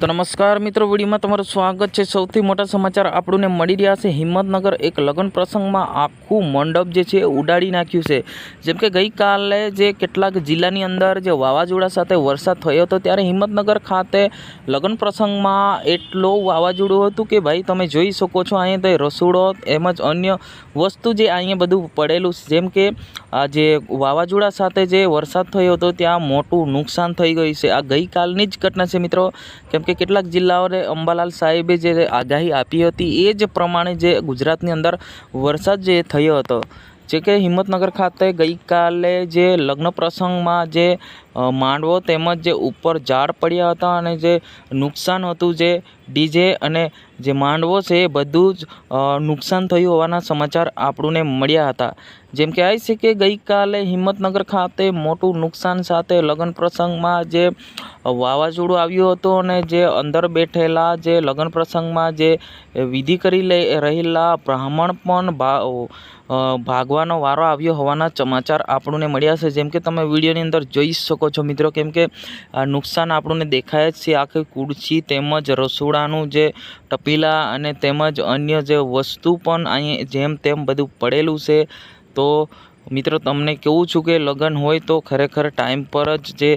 તો નમસ્કાર મિત્રો, વિડીયોમાં તમારું સ્વાગત છે. સૌથી મોટા સમાચાર આપણને મળી રહ્યા છે. હિંમતનગર એક લગ્ન પ્રસંગમાં આખું મંડપ જે છે ઉડાડી નાખ્યું છે. જેમ કે ગઈકાલે જે કેટલાક જિલ્લાની અંદર જે વાવાઝોડા સાથે વરસાદ થયો હતો, ત્યારે હિંમતનગર ખાતે લગ્ન પ્રસંગમાં એટલો વાવાઝોડું હતું કે ભાઈ તમે જોઈ શકો છો, અહીંયા તો રસોડો એમ જ અન્ય વસ્તુ જે અહીંયા બધું પડેલું છે. જેમ કે આ જે વાવાઝોડા સાથે જે વરસાદ થયો હતો, ત્યાં મોટું નુકસાન થઈ ગયું છે. આ ગઈકાલની જ ઘટના છે મિત્રો. કેમ કે કેટલાક જિલ્લાઓને અંબાલાલ સાહેબે જે આગાહી આપી હતી, એ જ પ્રમાણે જે ગુજરાતની અંદર વરસાદ જે થયો હતો. જે કે હિંમતનગર ખાતે ગઈકાલે જે લગ્ન પ્રસંગમાં જે માંડવો તેમજ જે ઉપર ઝાડ પડ્યા હતા અને જે નુકસાન હતું જે ડીજે અને જે માંડવો છે એ બધું જ નુકસાન થયું હોવાના સમાચાર આપણને મળ્યા હતા. જેમ કે આવી છે કે ગઈકાલે હિંમતનગર ખાતે મોટું નુકસાન સાથે લગ્ન પ્રસંગમાં જે વાવાઝોડું આવ્યું હતું અને જે અંદર બેઠેલા જે લગ્ન પ્રસંગમાં જે વિધિ કરી રહેલા બ્રાહ્મણ પણ ભાગવાનો વારો આવ્યો હોવાના સમાચાર આપણને મળ્યા છે. જેમ કે તમે વિડીયોની અંદર જોઈ શકો છો મિત્રો. કેમ કે નુકસાન આપણને દેખાય જ છે. આખી ખુરશી તેમજ રસોડાનું જે ટપીલા અને તેમજ અન્ય જે વસ્તુ પણ અહીં જેમ તેમ બધું પડેલું છે. તો મિત્રો, તમને કહું છું કે લગ્ન હોય તો ખરેખર ટાઈમ પર જ જે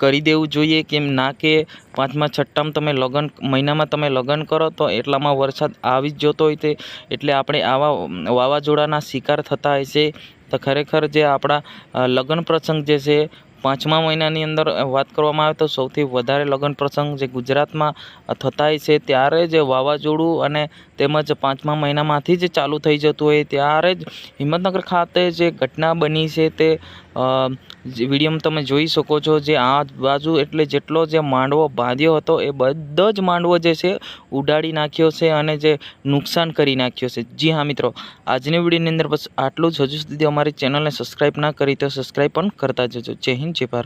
કરી દેવું જોઈએ કેમ ના કે પાંચમા, છઠ્ઠામાં તમે લગ્ન, મહિનામાં તમે લગ્ન કરો તો એટલામાં વરસાદ આવી જ જતો હોય તે એટલે આપણે આવા વાવાઝોડાના શિકાર થતા હોય છે તો ખરેખર જે આપણા લગ્ન પ્રસંગ જે છે પાંચમા મહિનાની અંદર વાત કરવામાં આવે તો સૌથી વધારે લગ્ન પ્રસંગ જે ગુજરાતમાં થતાય છે, ત્યારે જે વાવાઝોડું અને તેમજ પાંચમા મહિનામાંથી જ ચાલુ થઈ જતું હોય ત્યારે જ હિંમતનગર ખાતે જે ઘટના બની છે તે વિડીયોમાં તમે જોઈ શકો છો જે આ બાજુ એટલે જેટલો જે માંડવો બાંધ્યો હતો એ બધો જ માંડવો જે છે ઉડાડી નાખ્યો છે અને જે નુકસાન કરી નાખ્યો છે. જી હા મિત્રો, આજની વિડીયોની અંદર બસ આટલું જ. હજુ સુધી અમારી ચેનલને સબસ્ક્રાઈબ ના કરી તો સબસ્ક્રાઈબ પણ કરતા જજો. જય હિન્દ, જય ભારત.